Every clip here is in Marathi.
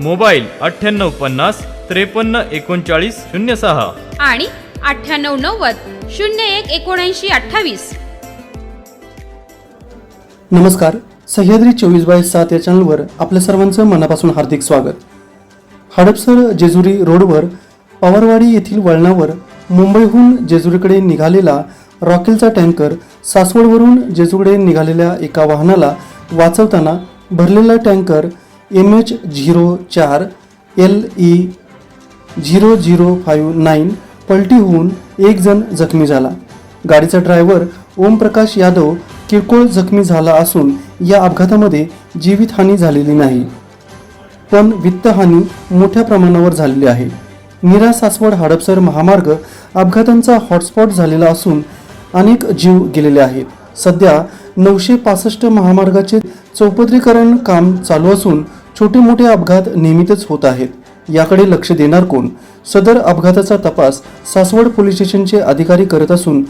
मोबाईल अठ्ठ्याण्णव पन्नास त्रेपन्न एकोणचाळीस शून्य सहा. आणि अठ्ठ्याण्णव नव्वद शून्य एक एकोणऐंशी अठ्ठावीस. नमस्कार. सह्याद्री चोवीस बाय सात या चॅनलवर आपल्या सर्वांचं मनापासून हार्दिक स्वागत. हडपसर जेजुरी रोडवर पवारवाडी येथील वळणावर मुंबईहून जेजुरीकडे निघालेला रॉकेलचा टँकर सासवडवरून जेजूकडे निघालेल्या एका वाहनाला वाचवताना भरलेला टँकर एम एच झिरो चार L E zero zero five nine पलटी होऊन एक जण जखमी झाला. गाडीचा ड्रायव्हर ओमप्रकाश यादव किरकोळ जखमी झाला असून या अपघातामध्ये जीवितहानी झालेली नाही. पण वित्तहानी मोठ्या प्रमाणावर झालेली आहे. निरा सासवड हडपसर महामार्ग अपघातांचा हॉटस्पॉट झालेला असून अनेक जीव गेलेले आहेत. सध्या नऊशे पासष्ट महामार्गाचे चौपदरीकरण काम चालू असून छोटे मोठे अपघात नेहमीतच होत आहेत. याकडे लक्ष देणार कोण? सदर अपघाताचा तपास सासवड पोलीस स्टेशनचे अधिकारी करत असून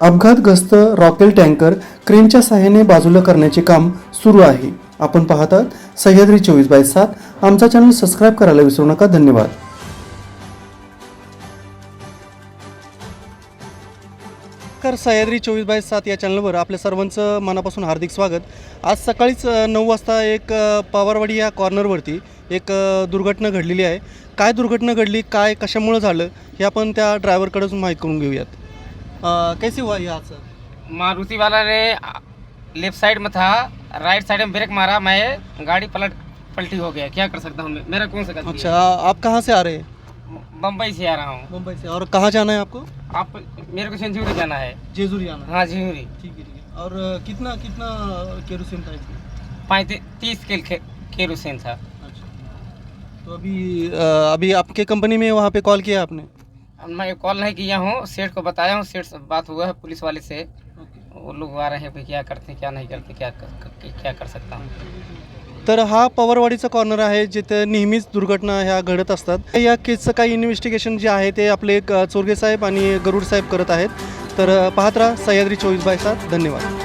अपघातग्रस्त रॉकेल टँकर क्रेनच्या सहाय्याने बाजूला करण्याचे काम सुरू आहे. आपण पाहतात सह्याद्री चोवीस बाय सात. आमचा चॅनल सबस्क्राईब करायला विसरू नका. धन्यवाद. नमस्कार सह्याद्री चोवीस बाय सात या चॅनलवर आपल्या सर्वांचं मनापासून हार्दिक स्वागत. आज सकाळीच नऊ वाजता एक पवारवाडी या कॉर्नरवरती एक दुर्घटना घडलेली आहे. काय दुर्घटना घडली? काय कशामुळं झालं? हे आपण त्या ड्रायव्हरकडेच माहीत करून घेऊयात. कैसे हुआ ये हादसा? मारुति वाला ने लेफ्ट साइड में था. राइट साइड में ब्रेक मारा. मैं गाड़ी पलट पलटी हो गया. क्या कर सकता हूँ मेरा कौन सा अच्छा आप कहाँ से आ रहे है? बम्बई से आ रहा हूँ। मुंबई से। और कहाँ जाना है आपको? आप मेरे को सेंचुरी जाना है। जेजूरी आना है। हाँ झिंगुरी ठीक है ठीक है। और अ, कितना कितना केरोसिन था इसमें? पैंतीस तीस के केरोसिन था। अच्छा। तो अभी अ, अभी आपके कंपनी में वहाँ पे कॉल किया आपने? मैं कॉल नहीं किया हूँ सेठ को बताया हूँ सेठ से बात हुआ है पुलिस वाले से। वो लोग आ रहे हैं भाई क्या करते हैं क्या नहीं करते क्या कर- क्या कर सकता हूँ। तर हा पवारवाडीचा कॉर्नर आहे जिथे नेहमीच दुर्घटना ह्या घडत असतात. या केसचं काही इन्व्हेस्टिगेशन जे आहे ते आपले चोरगे साहेब आणि गरुड साहेब करत आहेत. तर पाहत राहा सह्याद्री चोवीस बाय सात. धन्यवाद.